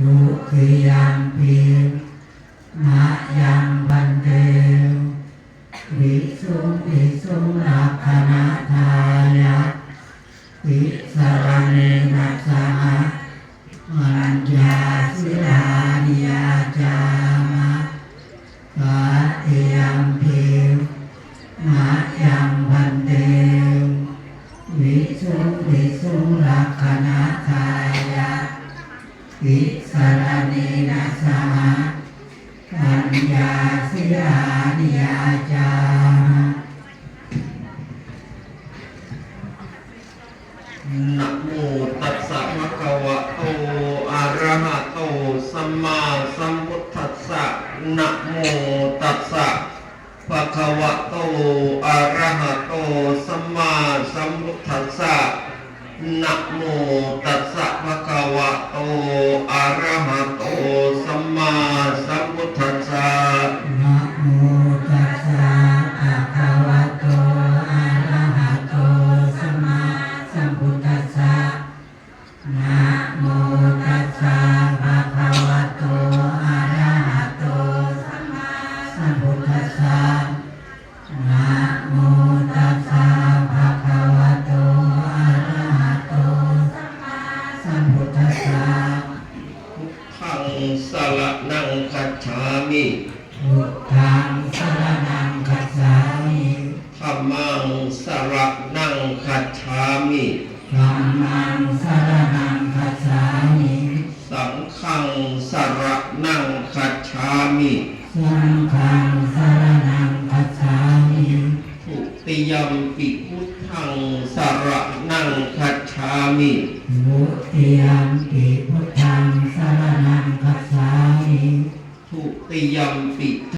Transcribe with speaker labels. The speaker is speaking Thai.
Speaker 1: ทุติยมปีมายังบันเตวิสุงวิสุงลักขณาทายะติสรเนนัสสะมัญญาสิลานิยาจามะปาติยมปีมายังบันเตวิสุงวิสุงลักขณาทาย ติสรณเนนะสหปัญญาสิลานิยาจาม
Speaker 2: นะโมตัสสะภะคะวะโตอะระหะโตสัมมาสัมพุทธัสสะนะโมตัสสะภะคะวะโตอะระหะโตสัมมาสัมพุทธัสสะนะโมตัสสะภะคะวะโตอะระหะโต สั สละนังคัจฉามิ
Speaker 1: พุทธังสรณังคัจฉามิ
Speaker 2: ธัมมังสระนังคัจฉามิ
Speaker 1: ธัมมังสรณังคัจฉามิ
Speaker 2: สังฆังสระนังคัจฉามิ
Speaker 1: สังฆังส
Speaker 2: ยมปิพุทธังสระนังคัจฉามิ
Speaker 1: มุติยมปิพุทธังสรณังคัจฉามิ
Speaker 2: ทุติยมปิ